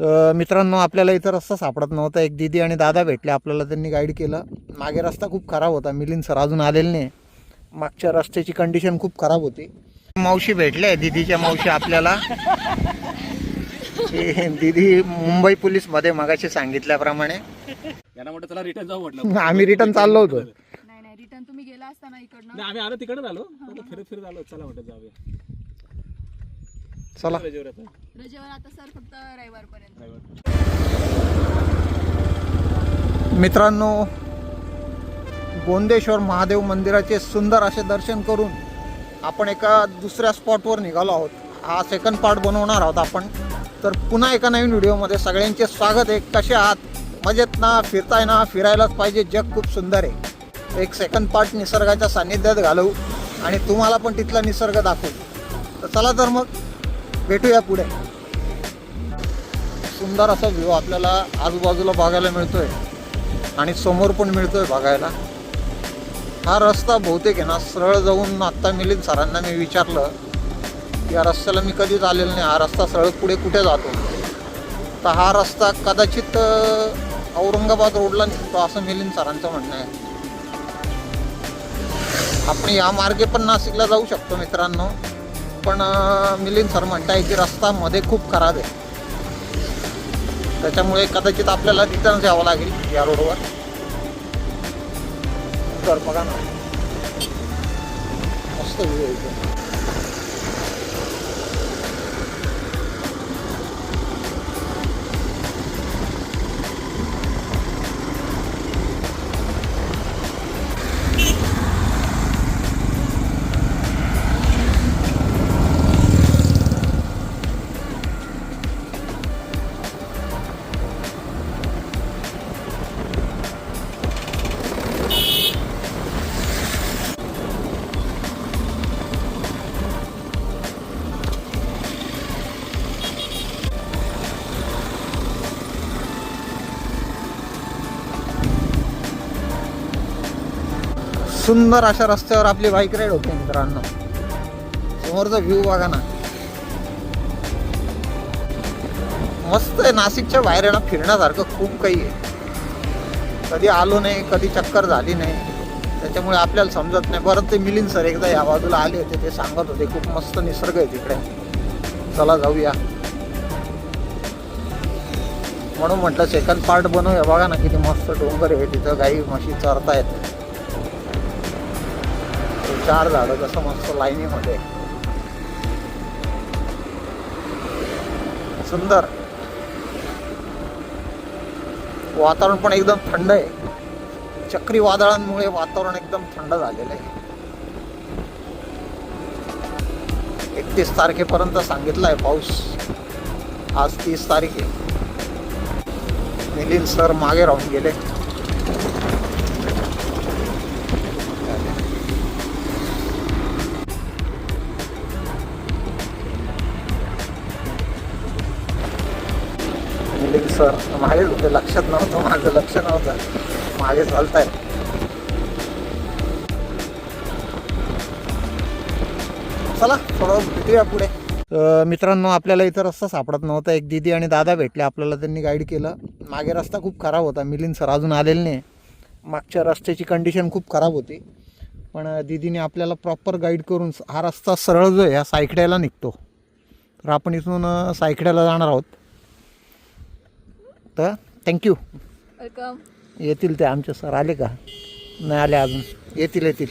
तर मित्रांनो आपल्याला इथं रस्ता सापडत नव्हता. एक दिदी आणि दादा भेटले. आपल्याला त्यांनी गाईड केलं. मागे रस्ता खूप खराब होता. मिलिंद सर अजून आलेले नाही. मागच्या रस्त्याची कंडिशन खूप खराब होती. मावशी भेटले. दिदीच्या मावशी आपल्याला. दिदी मुंबई पोलीसमध्ये मगाशी सांगितल्याप्रमाणे. यांना म्हटलं चला रिटर्न जाऊ म्हटलं. आम्ही रिटर्न चाललो होतो. नाही नाही रिटर्न तुम्ही गेला असताना इकडनं. नाही आम्ही आलो तिकडे आलो. फिरत फिरत आलो. चला म्हटलं जाऊया. चला. रजेवर आता. रजेवर आता सर फक्त रविवारपर्यंत. ड्रायव्हर मित्रांनो गोंदेश्वर महादेव मंदिराचे सुंदर असे दर्शन करून आपण एका दुसऱ्या स्पॉटवर निघालो आहोत. हा सेकंड पार्ट बनवणार आहोत आपण. तर पुन्हा एका नवीन व्हिडिओमध्ये सगळ्यांचे स्वागत आहे. कसे आहात? मजेत ना? फिरताय ना? फिरायलाच पाहिजे. जग खूप सुंदर आहे. एक सेकंड पार्ट निसर्गाच्या सान्निध्यात घालवू आणि तुम्हाला पण तिथला निसर्ग दाखवू. तर चला तर मग. भेटूया पुढे. सुंदर असा व्ह्यू आपल्याला आजूबाजूला बघायला मिळतोय. आणि समोर पण मिळतोय बघायला. हा रस्ता बहुतेक आहे ना सरळ जाऊन आत्ता मिलिंद सरांना मी विचारलं की या रस्त्याला मी कधीच आलेलं नाही? हा रस्ता सरळ पुढे कुठे जातो? तर हा रस्ता कदाचित औरंगाबाद रोडला निघतो असं मिलिंद सरांचं म्हणणं आहे. आपण या मार्गे पण नाशिकला जाऊ शकतो मित्रांनो. पण मिलिंद सर म्हणताय की रस्ता मध्ये खूप खराब आहे. त्याच्यामुळे कदाचित आपल्याला रिटर्न यावं लागेल या रोडवर. तर बघा ना. मस्त व्ह्यू आहे सुंदर अशा रस्त्यावर आपली बाईक राईड होते मित्रांनो. समोरचा व्ह्यू बघा ना. मस्त आहे नाशिकच्या बाहेर येणं ना फिरण्यासारखं खूप काही आहे. कधी आलो नाही कधी चक्कर झाली नाही. त्याच्यामुळे आपल्याला समजत नाही. बरं ते मिलिंद सर एकदा या बाजूला आले होते ते सांगत होते खूप मस्त निसर्ग आहे तिकडे. चला जाऊया. म्हणून म्हटलं सेकंड पार्ट बनवूया. बघा ना किती मस्त डोंगर आहे तिथं गाई म्हशी चरतायत. चार झाडं कसं मस्त लाईनीमध्ये. सुंदर. वातावरण पण एकदम थंड आहे. चक्रीवादळांमुळे वातावरण एकदम थंड झालेलं आहे. एकतीस तारखेपर्यंत सांगितलं आहे पाऊस. आज तीस तारीख आहे. मिलिंद सर मागे राहून गेले. होईल सर. मागेच होते लक्षात नव्हतं माझं लक्ष नव्हतं. मागे आहे चला थोडं भेटूया पुढे. मित्रांनो आपल्याला इथं रस्ता सापडत नव्हता. एक दिदी आणि दादा भेटले. आपल्याला त्यांनी गाईड केलं. मागे रस्ता खूप खराब होता. मिलिंद सर अजून आलेले नाही. मागच्या रस्त्याची कंडिशन खूप खराब होती. पण दिदीने आपल्याला प्रॉपर गाईड करून हा रस्ता सरळ जो आहे ह्या सायकड्याला निघतो. तर आपण इथून सायखड्याला सायकड्याला जाणार आहोत. तर थँक्यू वेलकम येतील ते आमचे सर आले का? नाही आले अजून. येतील येतील.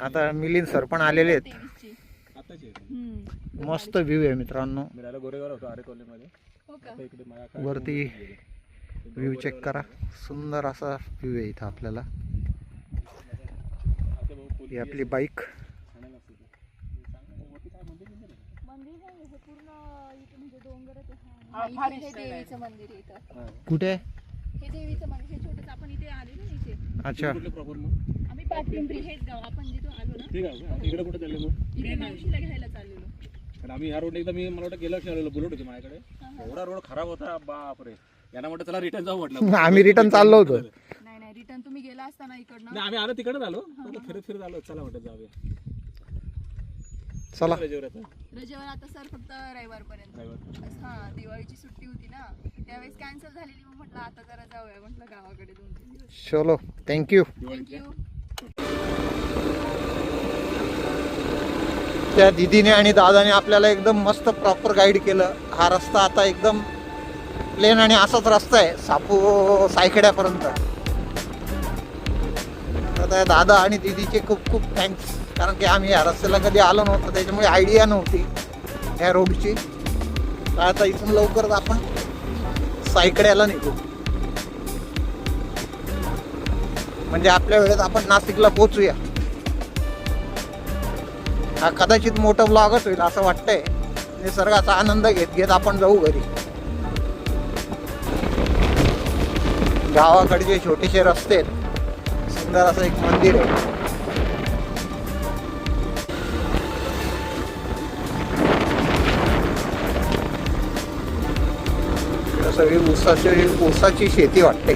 आता मिलिंद सर पण आलेले आहेत. मस्त व्ह्यू आहे मित्रांनो. मी राहिला गोरेगाव होतो आरे कॉलेजमध्ये का आता इकडे माझ्या वरती व्ह्यू चेक करा. सुंदर असा व्ह्यू आहे इथं आपल्याला. ही आपली बाईक मंदिर नाही हे पूर्ण इथे म्हणजे डोंगरच आहे. हा, इथे हे देवीचं मंदिर आहे इथं. कुठे? हे देवीचं मंदिर हे छोटंच आपण इथे आलो ना इथे. अच्छा. कुठले प्रॉपर मग? आम्ही पाटपिंपरी हेच गाव आपण जिथून आलो ना. ठीक आहे आता इकडे कुठे चालले मग? इथे मावशीला घ्यायला चाललेलो. कारण आम्ही ह्या रोड एकदा मी मला वाटतं गेल्या वर्षी आलेलो बुलेट होती माझ्याकडे. एवढा रोड खराब होता बापरे. यांना म्हटलं चला रिटर्न जाऊ म्हटलं. आम्ही रिटर्न चाललो होतो. नाही नाही रिटर्न तुम्ही गेला असताना इकडनं. नाही आम्ही आलो तिकडे आलो. फिरत फिरत आलो. चला म्हटलं जाऊया. चला. रजेवर आता. रजेवर आता सर फक्त रविवारपर्यंत. ड्रायव्हर. हा दिवाळीची सुट्टी होती ना त्यावेळेस कॅन्सल झालेली मग म्हटलं आता जरा जाऊया म्हटलं गावाकडे दोन तीन दिवस. चलो थँक्यू थँक्यू त्या दिदीने आणि दादाने आपल्याला एकदम मस्त प्रॉपर गाईड केलं. हा रस्ता आता एकदम प्लेन आणि असाच रस्ता आहे सापू सायखेड्यापर्यंत दादा आणि दिदीचे खूप खूप थँक्स कारण की आम्ही या रस्त्याला कधी आलो नव्हतो त्याच्यामुळे आयडिया नव्हती ह्या रोडची तर आता इथून लवकरच आपण सायकड्याला निघू. म्हणजे आपल्या वेळेत आपण नाशिकला पोचूया हा कदाचित मोठं ब्लॉगच होईल असं वाटतंय. निसर्गाचा आनंद घेत घेत आपण जाऊ घरी. गावाकडचे छोटेसे रस्ते आहेत. सुंदर असं एक मंदिर आहे. सगळी ऊसाची ऊसाची शेती वाटते.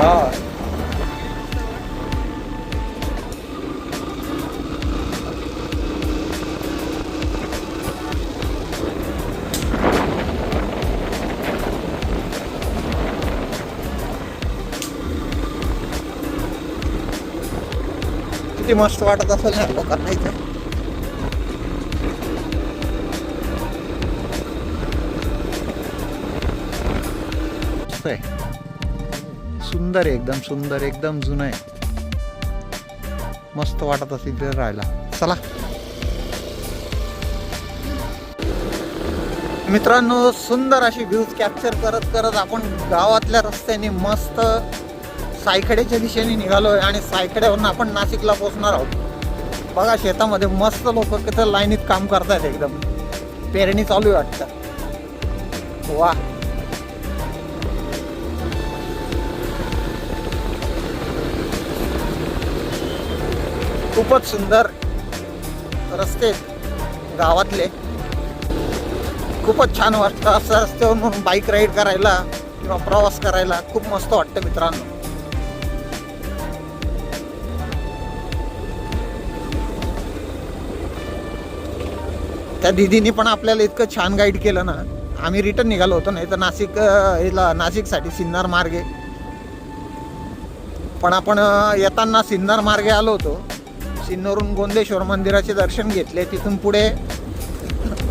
हा. किती मस्त वाटत असेल ना लोकांना इथे. आहे सुंदर आहे एकदम सुंदर एकदम जुनं आहे. मस्त वाटत असेल तिथे राहायला. चला. मित्रांनो सुंदर अशी व्ह्यूज कॅप्चर करत करत आपण गावातल्या रस्त्याने मस्त सायखड्याच्या दिशेने निघालो आहे आणि सायकड्यावरून आपण नाशिकला पोचणार आहोत. बघा शेतामध्ये मस्त लोक तिथं लाईनीत काम करतायत एकदम. पेरणी चालू आहे वाटतं. वा. खूपच सुंदर रस्ते गावातले. खूपच छान वाटतं असं रस्त्यावरून बाईक राईड करायला किंवा प्रवास करायला. खूप मस्त वाटतं मित्रांनो. त्या दिदीनी पण आपल्याला इतकं छान गाईड केलं ना आम्ही रिटर्न निघालो होतो नाही तर नाशिक याला नाशिकसाठी सिन्नर मार्गे. पण आपण येताना सिन्नर मार्गे आलो होतो. सिन्नरहून गोंदेश्वर मंदिराचे दर्शन घेतले. तिथून पुढे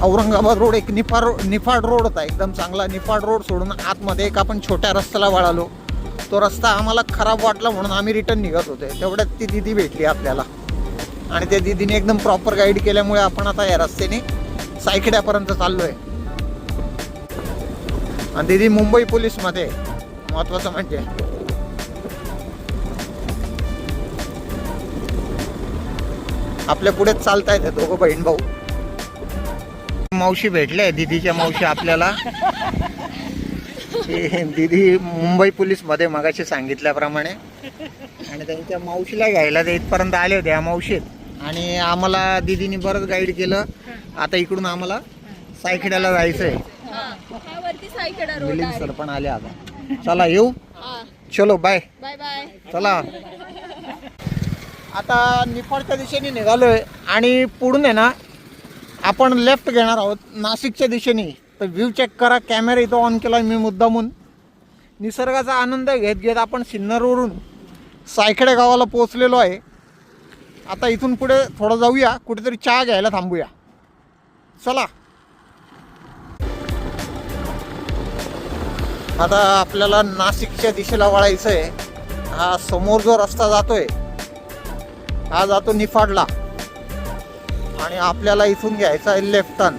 औरंगाबाद रोड एक निफाड निफाड रोड होता एकदम चांगला निफाड रोड सोडून आतमध्ये एक आपण छोट्या रस्त्याला वळालो. तो रस्ता आम्हाला खराब वाटला म्हणून आम्ही रिटर्न निघत होते. तेवढ्यात ती दिदी भेटली आपल्याला. आणि त्या दिदीने एकदम प्रॉपर गाईड केल्यामुळे आपण आता या रस्त्याने सायखेड्यापर्यंत चाललो आहे आणि दिदी मुंबई पोलीसमध्ये. मध्ये महत्वाचं म्हणजे. आपल्या पुढेच चालतायत दोघं बहीण भाऊ. मावशी भेटले दिदीच्या मावशी आपल्याला. हे दिदी मुंबई पोलीसमध्ये मगाशी सांगितल्याप्रमाणे. आणि त्यांच्या मावशीला घ्यायला ते इथपर्यंत आले होते या मावशीत. आणि आम्हाला दिदीने बरंच गाईड केलं. आता इकडून आम्हाला सायखेड्याला जायचंय. आहे मिलिंद सर पण आले आता. चला येऊ. चलो बाय बाय बाय चला. आता निफाडच्या दिशेने निघालोय आणि पुढून आहे ना आपण लेफ्ट घेणार आहोत नाशिकच्या दिशेने. तर व्ह्यू चेक करा कॅमेरा इथं ऑन केला मी मुद्दामून. निसर्गाचा आनंद घेत घेत आपण सिन्नरवरून सायखेडे गावाला पोहोचलेलो आहे. आता इथून पुढे थोडं जाऊया कुठेतरी चहा घ्यायला थांबूया. चला. आता आपल्याला नाशिकच्या दिशेला वळायचं आहे हा समोर जो रस्ता जातोय हा जातो निफाडला. आणि आपल्याला इथून घ्यायचा आहे लेफ्ट टर्न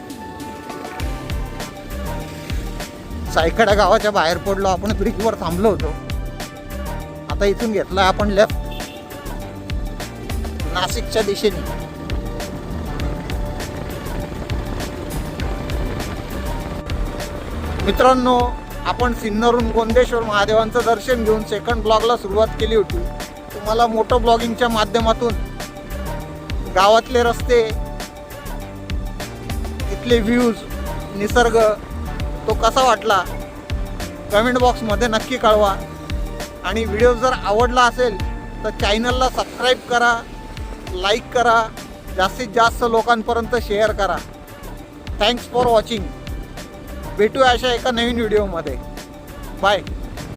सायखडा गावाच्या बाहेर पडलो आपण ब्रिजवर थांबलो होतो. आता इथून घेतला आपण लेफ्ट नाशिकच्या दिशेने. मित्रांनो आपण सिन्नरहून गोंदेश्वर महादेवांचं दर्शन घेऊन सेकंड ब्लॉगला सुरुवात केली होती. तुम्हाला मोटो ब्लॉगिंगच्या माध्यमातून गावातले रस्ते इथले व्ह्यूज निसर्ग तो कसा वाटला? कमेंट बॉक्समध्ये नक्की कळवा. आणि व्हिडिओ जर आवडला असेल तर चॅनलला सबस्क्राईब करा. लाईक करा जास्तीत जास्त लोकांपर्यंत शेअर करा. थँक्स फॉर वॉचिंग भेटू अशा एका नवीन व्हिडिओमध्ये बाय